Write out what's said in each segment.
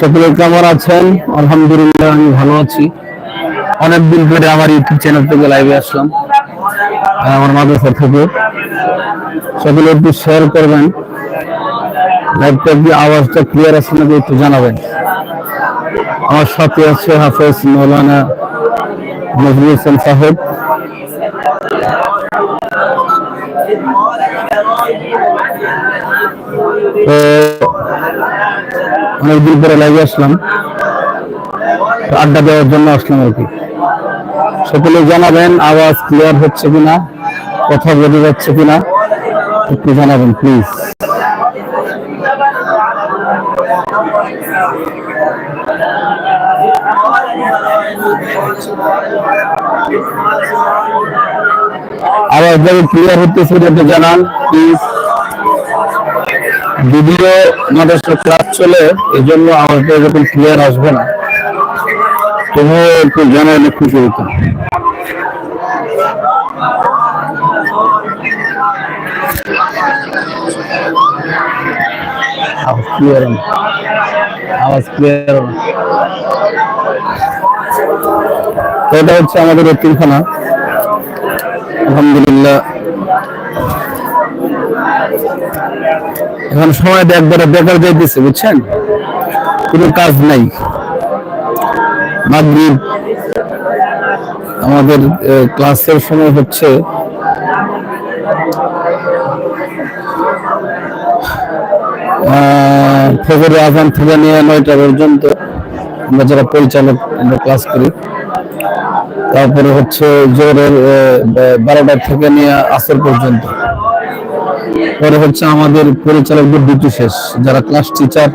সকলে কেমন আছেন? আলহামদুলিল্লাহ, আমি ভালো আছি। অনেকদিন পরে আমার চ্যানেল থেকে আমার থেকে সকলে শেয়ার করবেন। আওয়াজটা ক্লিয়ার আছে নাকি একটু জানাবেন? আমার সাথে আছে হাফেজ মৌলানা নজরুল সাহেব। তো অনেকদিন পরে লাইভে আসলাম। আড্ডা দেওয়ার জন্য আসলাম আর কি। সকলে জানাবেন আওয়াজ ক্লিয়ার হচ্ছে কিনা, কথা বোঝা যাচ্ছে কিনা, একটু জানাবেন প্লিজ আওয়াজ ক্লিয়ার হচ্ছে একটু জানান প্লিজ ভিডিও মাদ্রাসার ক্লাস চলে এই জন্য আমাকে এরকম ক্লিয়ার আসবে না। তবুও একটু জানাইলে খুশি হতো আওয়াজ ক্লিয়ার আওয়াজ ক্লিয়ার এটা হচ্ছে আমাদের এতিমখানা আলহামদুলিল্লাহ। এখন সময় একবারে বেকার যাইতেছে, বুঝছেন? কোনো কাজ নাই। মাগরিব, আমাদের ক্লাসের সময় হচ্ছে ফজরের আজান থেকে নিয়ে নয়টা পর্যন্ত আমরা যারা পরিচালক, আমরা ক্লাস করি। তারপরে হচ্ছে জোরের বারোটা থেকে নিয়ে আসর পর্যন্ত। পরে হচ্ছে আমাদের পরিচালকদের ডিউটি শেষ, যারা ক্লাস টিচার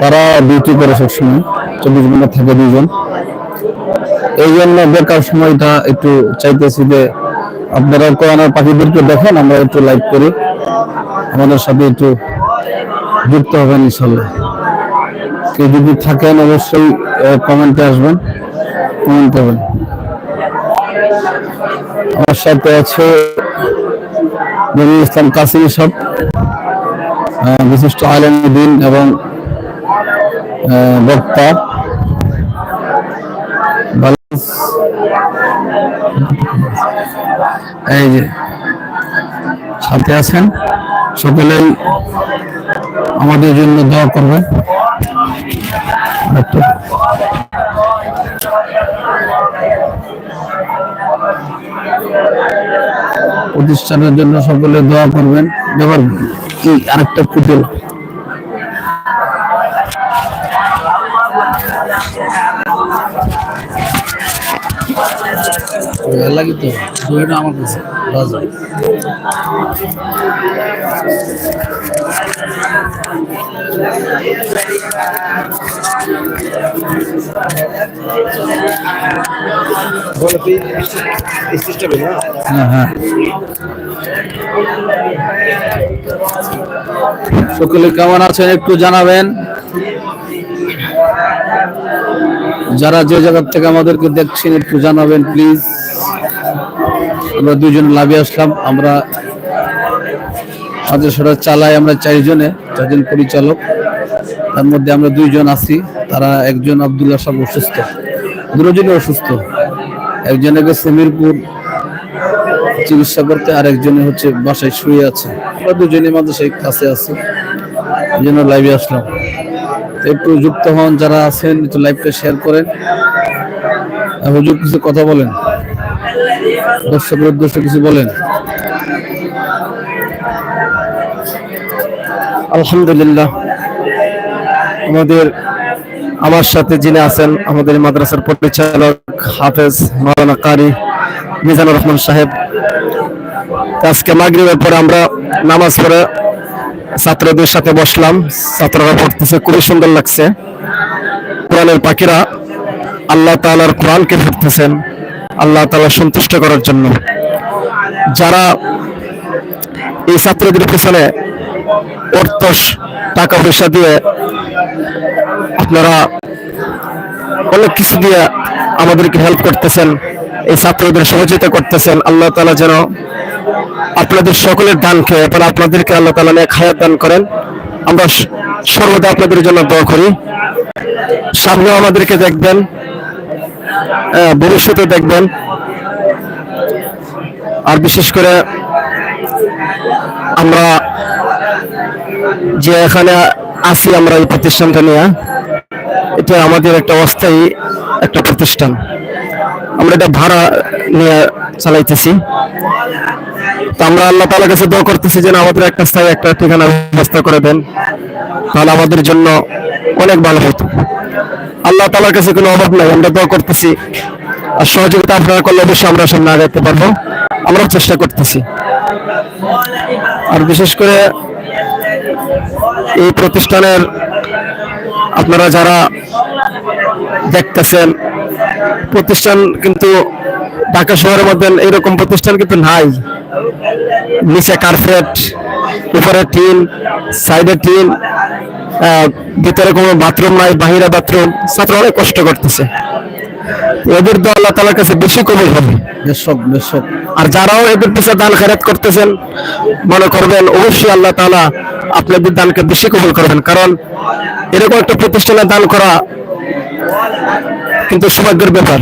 তারা ডিউটি করে সবসময়, চব্বিশ ঘণ্টা থাকে দুজন এই জন্য বেকার সময়টা একটু চাইতেছি যে আপনারা কোরআনের পাখিদেরকে দেখেন, আমরা একটু লাইভ করি। আমাদের সাথে একটু যুক্ত হবেন ইনশাল্লাহ কেউ যদি থাকেন অবশ্যই কমেন্টে আসবেন কমেন্ট করবেন। আমার সাথে আছে নজরুল ইসলাম কাসিম সব বিশিষ্ট আলমদিন এবং বক্তা। এই যে, সাথে আছেন সকলেই আমাদের জন্য দোয়া করবেন ডক্টর। প্রতিষ্ঠানের জন্য সকলে দোয়া করবেন এবার কি আরেকটা পুতুল? দুইটা আমার কাছে হ্যাঁ হ্যাঁ সকলে কেমন আছেন একটু জানাবেন? যারা যে জায়গার থেকে আমাদেরকে দেখছেন, একটু জানাবেন প্লিজ আমরা দুজন লাভে আসলাম। আমরা আমাদের সেটা চালাই আমরা চারজনে, চারজন পরিচালক। তার মধ্যে আমরা দুইজন আছি। তারা একজন আব্দুল্লাহ সাহেব অসুস্থ দুজনে অসুস্থ, একজনে গেছে মিরপুর চিকিৎসা করতে, আর একজনে হচ্ছে বাসায় শুয়ে আছে। আমরা দুজনে সেই কাছে আছি। জন্য লাইভে আসলাম। একটু যুক্ত হন, যারা আছেন, একটু লাইভটা শেয়ার করেন। হুজুর কিছু কথা বলেন? দর্শকের উদ্দেশ্যে কিছু বলেন? আলহামদুলিল্লাহ। আমাদের, আমার সাথে যিনি আছেন, আমাদের মাদ্রাসার পরিচালক হাফেজ মাওলানা কারি মিজানুর রহমান সাহেব। আজকে মাগরিবের পরে আমরা নামাজ পড়ে ছাত্রদের সাথে বসলাম। ছাত্ররা পড়তেছে, খুবই সুন্দর লাগছে। কোরআনের পাখিরা আল্লাহ তাআলার কোরআনকে পড়তেছেন, আল্লাহ তাআলা সন্তুষ্ট করার জন্য। যারা এই ছাত্রদের পিছনে অর্থ টাকা পয়সা দিয়ে আপনারা অনেক কিছু দিয়ে আমাদেরকে হেল্প করতেছেন, এই ছাত্রদের সহযোগিতা করতেছেন। আল্লাহ তালা যেন আপনাদের সকলের দান খেয়ে এবং আপনাদেরকে আল্লাহ তালা নেক হায়াত দান করেন। আমরা সর্বদা আপনাদের জন্য দোয়া করি। সামনে আমাদেরকে দেখবেন ভবিষ্যতে দেখবেন। আর বিশেষ করে আমরা যে এখানে আছি আমরা এই প্রতিষ্ঠানটা নিয়ে, এটা আমাদের একটা অস্থায়ী একটা প্রতিষ্ঠান। আমরা এটা ভাড়া নিয়ে চালাইতেছি। তো আমরা আল্লাহ তাআলার কাছে দোয়া করতেছি যেন আমাদের একটা স্থায়ী একটা ঠিকানা ব্যবস্থা করে দেন, তাহলে আমাদের জন্য অনেক ভালো হতো। আল্লাহ তালার কাছে কোনো অভাব নাই, আমরা দোয়া করতেছি। আর সহযোগিতা আপনারা করলে অবশ্যই আমরা সামনে আগাতে পারব। আমরাও চেষ্টা করতেছি। আর বিশেষ করে এই প্রতিষ্ঠানের আপনারা যারা দেখতেছেন প্রতিষ্ঠান কিন্তু ঢাকা শহরের মধ্যে এরকম প্রতিষ্ঠান কিন্তু নাই। নিচে কার্পেট উপরে টিন সাইডে টিন ভিতরে কোনো বাথরুম নাই বাহিরে বাথরুম ছাত্র অনেক কষ্ট করতেছে। এদের তো আল্লাহ তালার কাছে বেশি কবল হবে। আর যারাও এদের পিছনে দান খেরাত করতেছেন মনে করবেন অবশ্যই আল্লাহ তাআলা আপনাদের দানকে বেশি কবুল করবেন। কারণ এরকম একটা প্রতিষ্ঠানে দান করা কিন্তু সৌভাগ্যের ব্যাপার।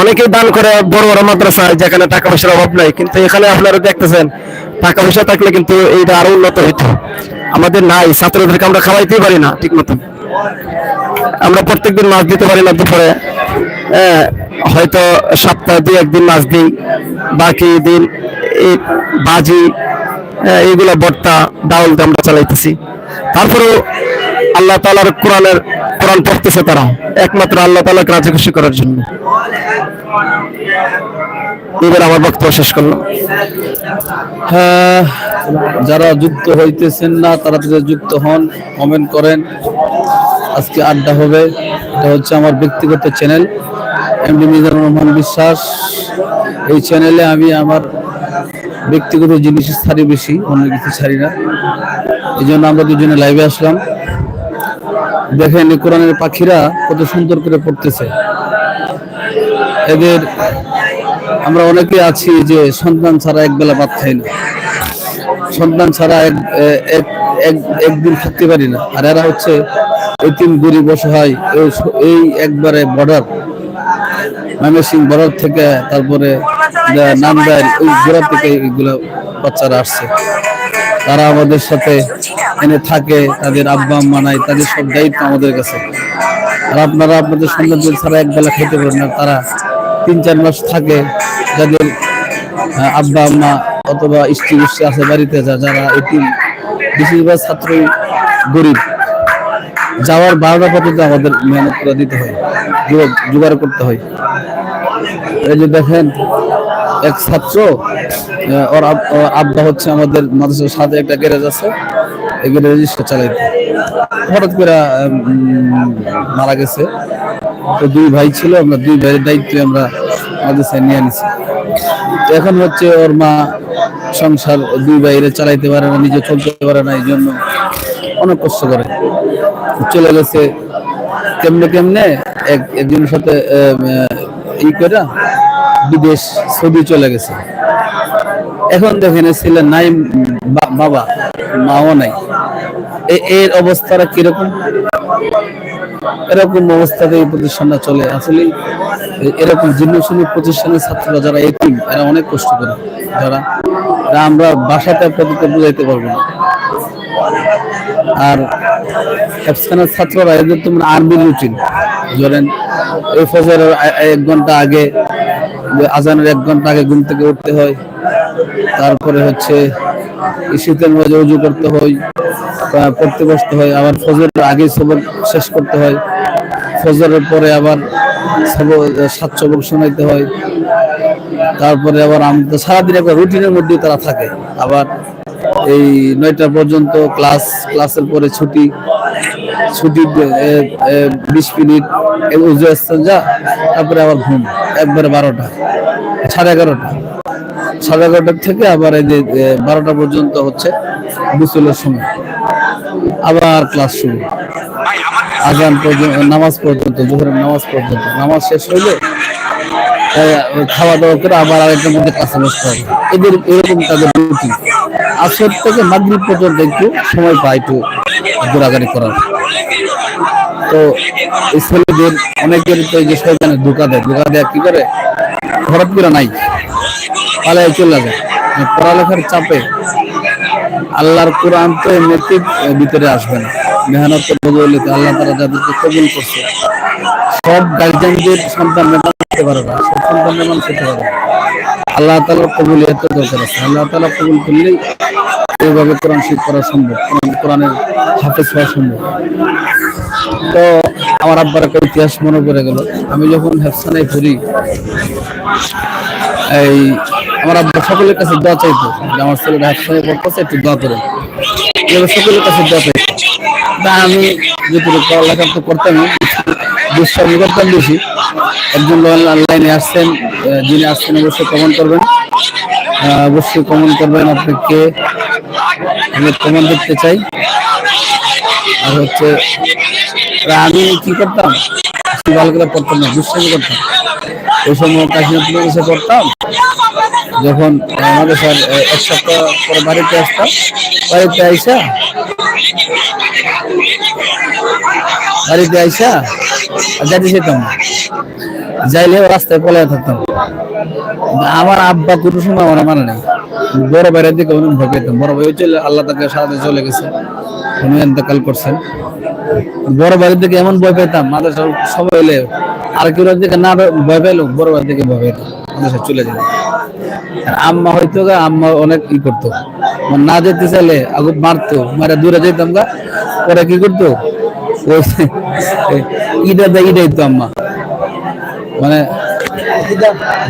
অনেকেই দান করে বড় বড় মাদ্রাসায় যেখানে টাকা পয়সার অভাব নাই কিন্তু এখানে আপনারা দেখতেছেন টাকা পয়সা থাকলে কিন্তু এইটা আরও উন্নত হইতো। আমাদের নাই ছাত্রদেরকে আমরা খাওয়াইতেই পারি না ঠিক মতন আমরা প্রত্যেকদিন মাছ দিতে পারি না দুপুরে। হ্যাঁ, হয়তো সপ্তাহে দুই একদিন মাছ দিই বাকি দিন এই বাজি এইগুলো ভর্তা ডাউল আমরা চালাইতেছি। তারপরেও আল্লাহ তালার কোরআনের, কোরআন পড়তেছে তারা। একমাত্র আল্লাহ তালাকে রাজি খুশি করার জন্য। এবার আমার বক্তব্য শেষ করলাম। হ্যাঁ যারা যুক্ত হইতেছেন না, তারা তাদের যুক্ত হন কমেন্ট করেন। আজকে আড্ডা হবে। এটা হচ্ছে আমার ব্যক্তিগত চ্যানেল এমডি মিজানুর রহমান বিশ্বাস। এই চ্যানেলে আমি আমার ব্যক্তিগত জিনিস ছাড়ি বেশি, অন্য কিছু ছাড়ি না। এই জন্য আমরা দুজনে লাইভে আসলাম। দেখেন কোরআনের পাখিরা কত সুন্দর করে পড়তেছে। এদের আমরা অনেকে আছি যে সন্তান ছাড়া এক বেলা ভাত খাই না। সন্তান ছাড়া এক, এক- এক- একদিন থাকতে পারি না। আর এরা হচ্ছে এতিম গরিব অসহায়, এই একবারে বর্ডার ময়মনসিং বর্ডার থেকে, তারপরে নামদার ওই গোড়া থেকে এইগুলো বাচ্চারা আসছে। তারা আমাদের সাথে এনে থাকে, তাদের আব্বা, আম্মা নাই, তাদের সব দায়িত্ব আমাদের কাছে। আর আপনারা আপনাদের সন্তানদের ছাড়া একবেলা খেতে পারেন না। তারা তিন চার মাস থাকে, যাদের আব্বা, আম্মা অথবা স্ত্রী আছে বাড়িতে, যা, যারা এটি বেশিরভাগ ছাত্রই গরিব। যাওয়ার বারোটা পর্যন্ত আমাদের মেহনত করে দিতে হয় জোগাড়- করতে হয়। এই যে দেখেন, এক ছাত্র ওর আব- আব্বা হচ্ছে আমাদের মাদ্রাসার সাথে একটা গ্যারেজ আছে, এই গ্যারেজ চালাইতে। হঠাৎ করে মারা গেছে। তো দুই ভাই ছিল, আমরা দুই ভাইয়ের দায়িত্বে আমরা মাদ্রাসায় নিয়ে নিছি তো এখন হচ্ছে ওর মা সংসার দুই বাইরে চালাইতে পারে না, নিজে চলতে পারে না, এই জন্য অনেক কষ্ট করে। চলে গেছে কেমনে কেমনে? এক একজনের সাথে ই করে বিদেশ, সৌদি চলে গেছে। এখন দেখেন ছেলে নাই বাবা, মাও নাই। এর অবস্থাটা কীরকম? এরকম অবস্থাতে এই প্রতিষ্ঠানটা চলে। আসলে এরকম জীর্ণ প্রতিষ্ঠানের ছাত্ররা যারা এতিম, এরা অনেক কষ্ট করে। যারা আমরা বাসাতে আপনাদেরকে বুঝাইতে পারব না। আর এফসানের ছাত্ররা এদের তো মানে আর্মি রুটিন। ধরেন এই ফজরের এক ঘণ্টা আগে আজানের এক ঘণ্টা আগে ঘুম থেকে উঠতে হয়। তারপরে হচ্ছে শীতের মাঝে উজু করতে হয় পড়তে বসতে হয়। আবার ফজরের আগে সবর শেষ করতে হয়। ফজরের পরে আবার সাত সবক শোনাইতে হয়। তারপরে আবার আমাদের সারাদিন একবার রুটিনের মধ্যে তারা থাকে। আবার এই নয়টা পর্যন্ত ক্লাস, ক্লাসের পরে ছুটি ছুটি বিশ মিনিট উজু যা, তারপরে আবার ঘুম, একবারে বারোটা, সাড়ে এগারোটা। সাড়ে এগারোটার থেকে আবার এই যে বারোটা পর্যন্ত হচ্ছে বিচলের সময়। আবার ক্লাস শুরু। আজান পর্যন্ত, নামাজ পর্যন্ত, জোহরের নামাজ পর্যন্ত। নামাজ শেষ হইলে খাওয়া দাওয়া করে আবার আরেকটার মধ্যে কাছে বসতে হবে। এদের, এরকম তাদের রুটি আসর থেকে মাগরিব পর্যন্ত একটু সময় পায় একটু ঘোরাঘুরি করার। তো ছেলেদের অনেকের তো যে শয়তানে ধোকা দেয় ধোকা দেয় কি করে? হঠাৎ করে নাই। পালায় চলে যায়। মানে পড়ালেখার চাপে আল্লাহর কোরআন তো এমনিতে ভিতরে আসবে না। মেহনত বদলে আল্লাহ তারা যাদেরকে কবুল করছে, সব গার্জিয়ানদের সন্তান মেমান হতে পারে না, সব সন্তান মেমান হতে পারে না। আল্লাহ তালার কবুলিয়ত দরকার আছে। আল্লাহ তালা কবুল করলেই এইভাবে কোরআন শিখ করা সম্ভব কোরআনের হাফেজ হওয়া সম্ভব। তো আমার আব্বার একটা ইতিহাস মনে পড়ে গেল। আমি যখন হেফসানায় ঘুরি, এই আমার আব্বা সকলের কাছে দোয়া চাইতো যে আমার ছেলেটা হেফসানায় পড়তেছে একটু দোয়া করে। সকলের কাছে দোয়া চাইতো। আমি যেটুকু পড়ালেখা তো করতামই দুষ্কর্ম করতাম বেশি একজন লাইনে আসছেন যিনি আসছেন অবশ্যই কমেন্ট করবেন। অবশ্যই কমেন্ট করবেন আপনি কে আমি কমেন্ট দেখতে চাই। আর হচ্ছে আমি কি করতাম? ভালো করে পড়তাম না দুষ্কর্ম করতাম ওই সময় কাশিনাথ এসে পড়তাম, যখন আমাদের স্যার এক সপ্তাহ পরে বাড়িতে আসতাম। বাড়িতে আইসা বাড়িতে আইসা যাইতে যেতাম যাইলে রাস্তায় পলায় থাকতাম। আমার আব্বা কোনো সময় আমার মানে নেই। বড় বাইরের দিকে অনেক ভয় পেতাম। বড় ভাই চলে আল্লাহ তাকে সাথে চলে গেছে। উনি এন্তকাল করছেন। বড় বাড়ির দিকে এমন ভয় পেতাম, মাদ্রাসার সময় এলে আর কেউ দিকে না ভয় পেল বড় বাড়ির দিকে ভয় পেতাম। মাদ্রাসা চলে যেতাম। আর আম্মা হয়তো গা, আম্মা অনেক ই করতো। মানে না যেতে চাইলে আগুন মারতো। মারা দূরে যেতাম গা, পরে কি করতো? ইটা দেয় তো আম্মা। মানে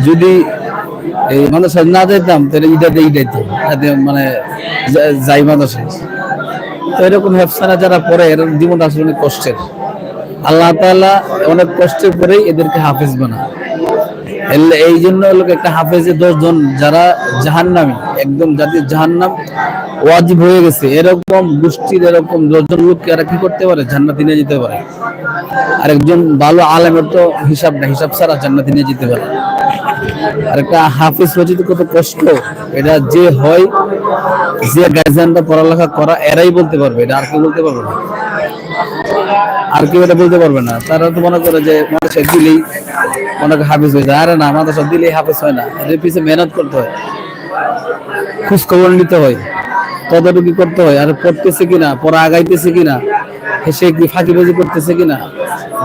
যদি এই মাদ্রাসায় না যেতাম তাহলে ইটা দিয়ে ইটাই তো মানে যাই মাদ্রাসায় তো এরকম হেফসারা যারা পড়ে এর জীবন আসলে অনেক কষ্টের। আল্লাহ তাআলা অনেক কষ্টের পরেই এদেরকে হাফেজ বানায়। এই জন্য একটা হাফেজে দশ জন যারা জাহান্নামী, একদম যাদের জাহান্নাম, ওয়াজিব হয়ে গেছে। এরকম গোষ্ঠীর এরকম দশজন লোককে এরা কি করতে পারে? জান্নাতি নিয়ে যেতে পারে। আর একজন ভালো আলেমের তো হিসাব না হিসাব ছাড়া জান্নাতি নিয়ে যেতে পারে। আর একটা হাফিজ রচিত কত কষ্ট, এটা যে হয়, যে গার্জিয়ানরা পড়ালেখা করা, এরাই বলতে পারবে, এটা আর কেউ বলতে পারবে না। আর কেউ এটা বলতে পারবে না। তারা তো মনে করে যে মাদ্রাসা দিলেই অনেক হাফিজ হয়ে যায়। আরে না মাদ্রাসা দিলেই হাফিজ হয় না। এদের পিছনে মেহনত করতে হয়। খোঁজ খবর নিতে হয়। তদারকি করতে হয়। আর পড়তেছে কিনা, পড়া আগাইতেছে কিনা, সে কি ফাঁকিবাজি করতেছে কিনা?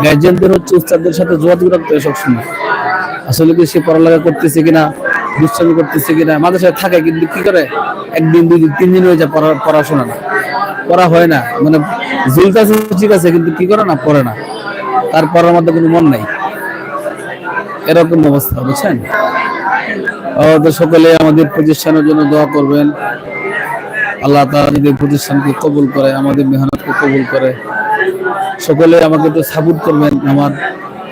গার্জিয়ানদের হচ্ছে উস্তাদদের সাথে যোগাযোগ রাখতে হয় সবসময়। আসলে কি সে পড়ালেখা করতেছে কিনা, দুষ্টামি করতেছে কিনা? মাদ্রাসায় থাকে কিন্তু কি করে? একদিন, দুই দিন, তিন দিন হয়ে যায় পড়াশোনা না। পড়া হয় না। মানে ঝুলতেছে ঠিক আছে, কিন্তু কি করে না? পড়ে না। তার পড়ার মধ্যে কোনো মন নাই। এরকম অবস্থা, বুঝছেন? আমাদের সকলে আমাদের প্রতিষ্ঠানের জন্য দোয়া করবেন। আল্লাহ তাআলা যদি প্রতিষ্ঠানকে কবুল করে, আমাদের মেহনতকে কবুল করে। সকলে আমাকে একটু সাপোর্ট করবেন আমার।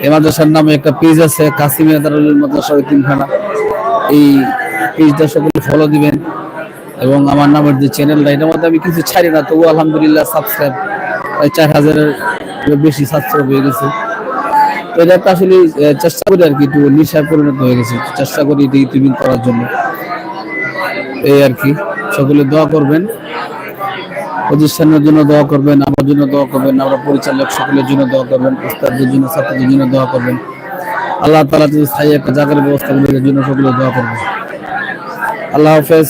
এই মাদ্রাসার নামে একটা পেজ আছে, কাসিমিয়া দারুল মাদ্রাসা তিনখানা। এই পেজটা সকলে ফলো দিবেন। এবং আমার নামের যে চ্যানেলটা এটার মধ্যে আমি কিছু ছাড়ি না তবু আলহামদুলিল্লাহ সাবস্ক্রাইব প্রায় চার হাজারের বেশি সাবস্ক্রাইব হয়ে গেছে। তো এটা একটা আসলে চেষ্টা করি আর কি, একটু নিশায় পরিণত হয়ে গেছে চেষ্টা করি এটি টিভি করার জন্য। এই আর কি, সকলে দোয়া করবেন, প্রতিষ্ঠানের জন্য দোয়া করবেন, আমার জন্য দোয়া করবেন, আমরা পরিচালক সকলের জন্য দোয়া করবেন, উস্তাদদের জন্য, ছাত্রদের জন্য দোয়া করবেন। আল্লাহ তালা স্থায়ী একটা জায়গার ব্যবস্থা দেওয়ার জন্য সকলে দোয়া করবেন। আল্লাহ হাফেজ।